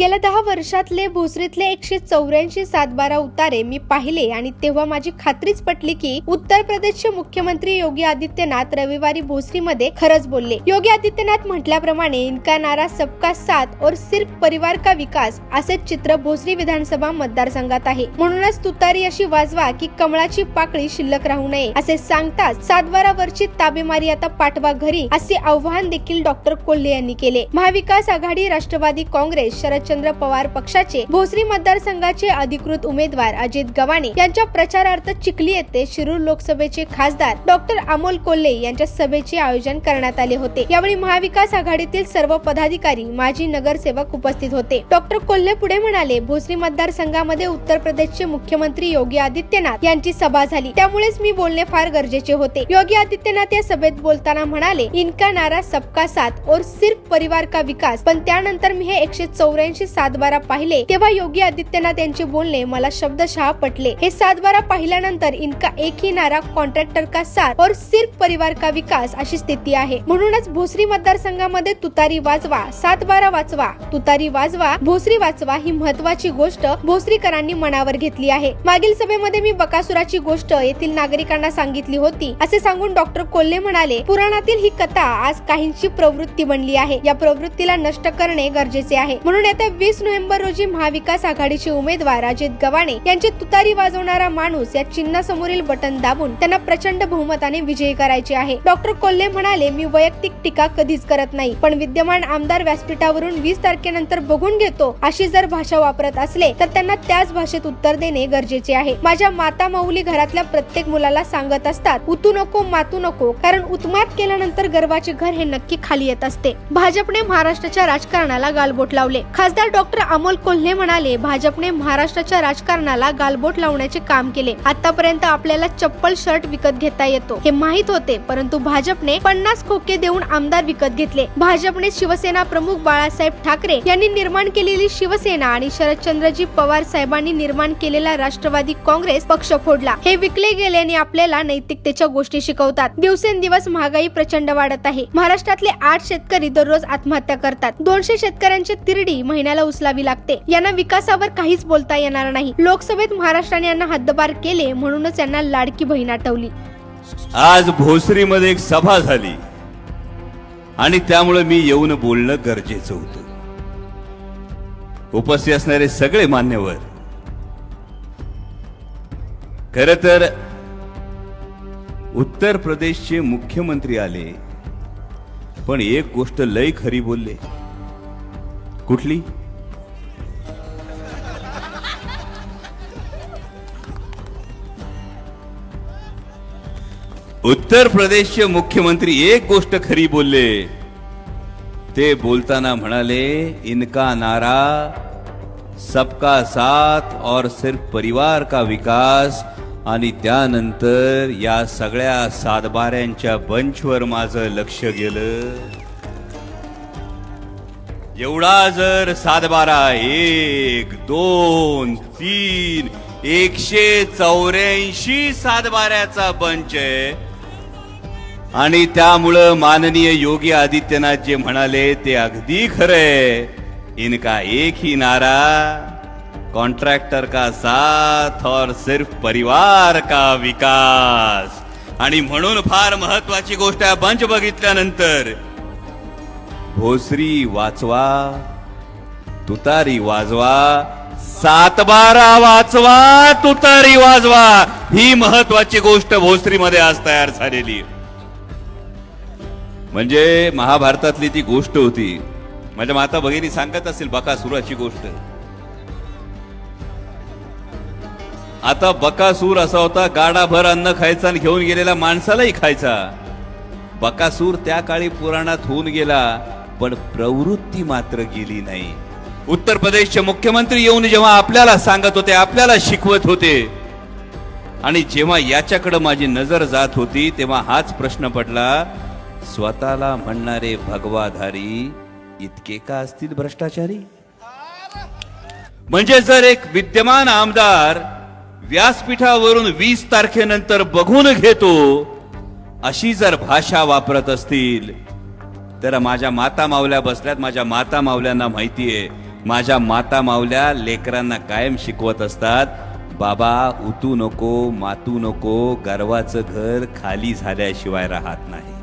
गेल्या दहा वर्षातले भोसरीतले एकशे चौऱ्याऐंशी सातबारा उतारे मी पाहिले आणि तेव्हा माझी खात्रीच पटली की उत्तर प्रदेशचे मुख्यमंत्री योगी आदित्यनाथ रविवारी भोसरीमध्ये खरंच बोलले. योगी आदित्यनाथ म्हटल्याप्रमाणे इनका नारा सबका साथ और सिर्फ परिवार का विकास असे चित्र भोसरी विधानसभा मतदारसंघात आहे. म्हणूनच तुतारी अशी वाजवा की कमळाची पाकळी शिल्लक राहू नये असे सांगताच सातबारावरची ताबेमारी आता पाठवा घरी असे आव्हान देखील डॉक्टर कोल्हे यांनी केले. महाविकास आघाडी राष्ट्रवादी काँग्रेस शरद शरदचंद्र पवार पक्षाचे भोसरी मतदारसंघाचे अधिकृत उमेदवार अजित गव्हाणे यांच्या प्रचारार्थ चिखली येथे शिरूर लोकसभेचे खासदार डॉक्टर अमोल कोल्हे यांच्या सभेचे आयोजन करण्यात आले होते. यावेळी महाविकास आघाडीतील सर्व पदाधिकारी माजी नगरसेवक उपस्थित होते. डॉक्टर कोल्हे पुढे म्हणाले भोसरी मतदारसंघामध्ये उत्तर प्रदेशचे मुख्यमंत्री योगी आदित्यनाथ यांची सभा झाली. त्यामुळेच मी बोलणे फार गरजेचे होते. योगी आदित्यनाथ या सभेत बोलताना म्हणाले इनका नारा सबका साथ और सिर्फ परिवार का विकास. पण त्यानंतर मी हे एकशे चौऱ्याऐंशी सातबारा पाहिले तेव्हा योगी आदित्यनाथ यांचे बोलणे मला शब्दशः पटले. हे सातबारा पाहिल्यानंतर इनका एकही नारा कॉन्ट्रॅक्टर का साथ और सिर्फ परिवार का विकास अशी स्थिती आहे. म्हणूनच भोसरी मतदारसंघामध्ये तुतारी वाजवा सातबारा वाचवा तुतारी वाजवा भोसरी वाचवा ही महत्वाची गोष्ट भोसरीकरांनी मनावर घेतली आहे. मागील सभेमध्ये मी बकासुराची गोष्ट येथील नागरिकांना सांगितली होती. असे सांगून डॉक्टर कोल्हे म्हणाले पुराणातील ही कथा आज काहींची प्रवृत्ती बनली आहे. या प्रवृत्तीला नष्ट करणे गरजेचे आहे. म्हणून येत्या वीस नोव्हेंबर रोजी महाविकास आघाडीचे उमेदवार अजित गव्हाणे यांची तुतारी वाजवणारा माणूस या चिन्हासमोरील बटन दाबून त्यांना प्रचंड बहुमताने विजयी करायचे आहे. डॉक्टर कोल्हे म्हणाले मी वैयक्तिक टीका कधीच करत नाही पण विद्यमान आमदार व्यासपीठावरून वीस तारखेनंतर बघून घेतो. अशी जर भाषा वापरत असले तर त्यांना त्याच भाषेत उत्तर देणे गरजेचे आहे. माझ्या माता माऊली घरातल्या प्रत्येक मुलाला सांगत असतात उतू नको मातू नको कारण उत्मात केल्यानंतर गर्वाचे घर हे नक्की खाली येत असते. भाजपने महाराष्ट्राच्या राजकारणाला गालबोट लावले. खासदार डॉक्टर अमोल कोल्हे म्हणाले भाजपने महाराष्ट्राच्या राजकारणाला गालबोट लावण्याचे काम केले. आतापर्यंत आपल्याला चप्पल शर्ट विकत घेता येतो. हे माहीत होते परंतु भाजपने पन्नास खोके देऊन आमदार विकत घेतले. भाजपने शिवसेना प्रमुख बाळासाहेब ठाकरे यांनी निर्माण केलेली शिवसेना आणि शरदचंद्रजी पवार साहेबांनी निर्माण केलेला राष्ट्रवादी काँग्रेस पक्ष फोडला. हे विकले गेल्याने आपल्याला नैतिकतेच्या गोष्टी शिकवतात. दिवसेंदिवस महागाई प्रचंड वाढत आहे. महाराष्ट्रातले आठ शेतकरी दररोज आत्महत्या करतात. दोनशे शेतकऱ्यांची तिरडी महिन्याला उचलावी लागते. यांना विकासावर काहीच बोलता येणार नाही. लोकसभेत महाराष्ट्राने यांना हद्दपार केले म्हणूनच यांना लाडकी बहीण आठवली. आज भोसरीमध्ये एक सभा झाली. आणि त्यामुळे मी येऊन बोलणं गरजेचं होतं. उपस्थित असणारे सगळे मान्यवर. खर तर उत्तर प्रदेशचे मुख्यमंत्री आले. पण एक गोष्ट लय खरी बोलले. कुठली? उत्तर प्रदेशचे मुख्यमंत्री एक गोष्ट खरी बोलले. ते बोलताना म्हणाले इनका नारा सबका साथ और सिर्फ परिवार का विकास आणि त्यानंतर या सगळ्या सातबाऱ्यांच्या बंचवर माझं लक्ष गेलं. एवढा जर सातबारा एक दोन तीन एकशे चौऱ्याऐंशी सातबाऱ्याचा बंच आहे. आणि त्यामुळं माननीय योगी आदित्यनाथ जे म्हणाले ते अगदी खरंय. इनका एक ही नारा कॉन्ट्रॅक्टर का साथ और सिर्फ परिवार का विकास. आणि म्हणून फार महत्वाची गोष्ट आहे बंच बघितल्यानंतर भोसरी वाचवा तुतारी वाजवा सातबारा वाचवा तुतारी वाजवा. ही महत्वाची गोष्ट भोसरीमध्ये आज तयार झालेली म्हणजे महाभारतातली ती गोष्ट होती. माझ्या माता भगिनी सांगत असेल बकासुराची गोष्ट. आता बकासूर असा होता गाडाभर अन्न खायचा आणि घेऊन गेलेला माणसालाही खायचा. बकासूर त्या काळी पुराणात होऊन गेला. पण प्रवृत्ती मात्र गेली नाही. उत्तर प्रदेशचे मुख्यमंत्री येऊन जेव्हा आपल्याला सांगत होते आपल्याला शिकवत होते आणि जेव्हा याच्याकडे माझी नजर जात होती तेव्हा हाच प्रश्न पडला स्वतःला म्हणणारे भगवाधारी इतके का असतील भ्रष्टाचारी? म्हणजे जर एक विद्यमान आमदार व्यासपीठावरून वीस तारखेनंतर बघून घेतो अशी जर भाषा वापरत असतील तर माझ्या माता मावल्या बसल्यात. माझ्या माता मावल्यांना आहे माझ्या माता मावल्या लेकरांना कायम शिकवत असतात बाबा उतू नको मातू नको गर्वाचं घर खाली झाल्याशिवाय राहत नाही.